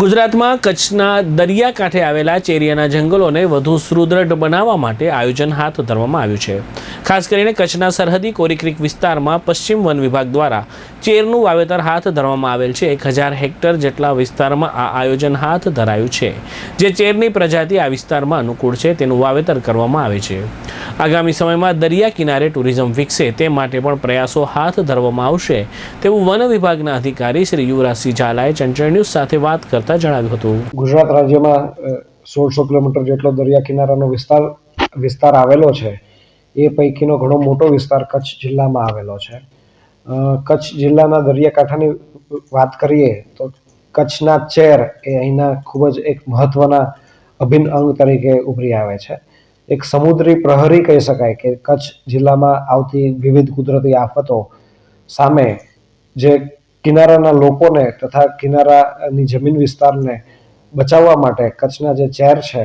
ગુજરાતમાં કચ્છના દરિયાકાંઠે આવેલા ચેરિયાના જંગલોને વધુ સુદૃઢ બનાવવા માટે આયોજન હાથ ધરવામાં આવ્યું છે. ખાસ કરીને કચ્છના સરહદી કોરીક્રીક વિસ્તારમાં પશ્ચિમ વન વિભાગ દ્વારા ચેરનું વાવેતર હાથ ધરવામાં આવેલ છે. એક હજાર હેક્ટર જેટલા વિસ્તારમાં આ આયોજન હાથ ધરાયું છે. જે ચેરની પ્રજાતિ આ વિસ્તારમાં અનુકૂળ છે, તેનું વાવેતર કરવામાં આવે છે. આગામી સમયમાં દરિયા કિનારે ટુરિઝમ વિકસે તે માટે પણ પ્રયાસો હાથ ધરવામાં આવશે, તેવું વન વિભાગના અધિકારી શ્રી યુવરાજસિંહ ઝાલાએ ચંચળ ન્યૂઝ સાથે વાત કરતા જણાવ્યું હતું. ગુજરાત રાજ્યમાં સોળસો કિલોમીટર જેટલો દરિયા કિનારાનો વિસ્તાર વિસ્તાર આવેલો છે, એ પૈકીનો ઘણો મોટો વિસ્તાર કચ્છ જિલ્લામાં આવેલો છે. કચ્છ જિલ્લાના દરિયાકાંઠાની વાત કરીએ તો કચ્છના ચેર એ અહીંના ખૂબ જ એક મહત્વના અભિન્ન અંગ તરીકે ઉભરી આવે છે. એક સમુદ્રી પ્રહરી કહી શકાય કે કચ્છ જિલ્લામાં આવતી વિવિધ કુદરતી આફતો સામે જે કિનારાના લોકોને તથા કિનારાની જમીન વિસ્તારને બચાવવા માટે કચ્છના જે ચેર છે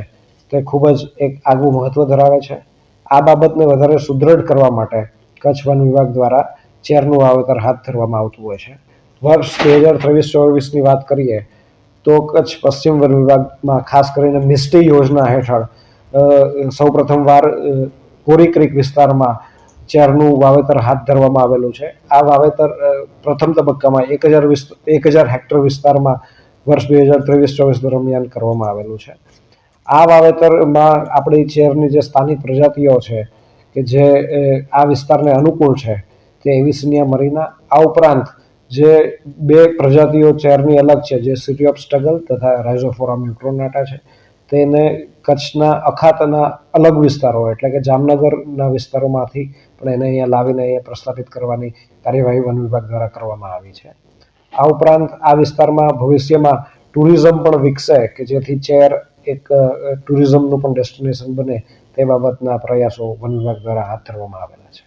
તે ખૂબ જ એક આગવું મહત્વ ધરાવે છે. આ બાબતને વધારે સુદૃઢ કરવા માટે કચ્છ વન વિભાગ દ્વારા ચેરનું વાવેતર હાથ ધરવામાં આવતું હોય છે. વર્ષ બે હજાર ત્રેવીસ ચોવીસની વાત કરીએ તો કચ્છ પશ્ચિમ વન વિભાગમાં ખાસ કરીને મિસ્ટી યોજના હેઠળ સૌ પ્રથમવાર કોરી ક્રીક વિસ્તારમાં ચેરનું વાવેતર હાથ ધરવામાં આવેલું છે. આ વાવેતર પ્રથમ તબક્કામાં એક હજાર એક હજાર હેક્ટર વિસ્તારમાં વર્ષ બે હજાર ત્રેવીસ ચોવીસ દરમિયાન કરવામાં આવેલું છે. આ વાવેતરમાં આપણી ચેરની જે સ્થાનિક પ્રજાતિઓ છે કે જે આ વિસ્તારને અનુકૂળ છે તે એવિસિનિયા મરીના, આ ઉપરાંત જે બે પ્રજાતિઓ ચેરની અલગ છે, જે સિટી ઓફ સ્ટ્રગલ તથા રાઇઝોફોરા મ્યુટ્રોનાટા છે. તેને કચ્છના અખાતના અલગ વિસ્તારો એટલે કે જામનગરના વિસ્તારોમાંથી પણ એને અહીંયા લાવીને અહીંયા પ્રસ્થાપિત કરવાની કાર્યવાહી વન વિભાગ દ્વારા કરવામાં આવી છે. આ ઉપરાંત આ વિસ્તારમાં ભવિષ્યમાં ટુરિઝમ પણ વિકસે કે જેથી ચેર એક ટુરિઝમનું પણ ડેસ્ટિનેશન બને તે બાબતના પ્રયાસો વન વિભાગ દ્વારા હાથ ધરવામાં આવેલા છે.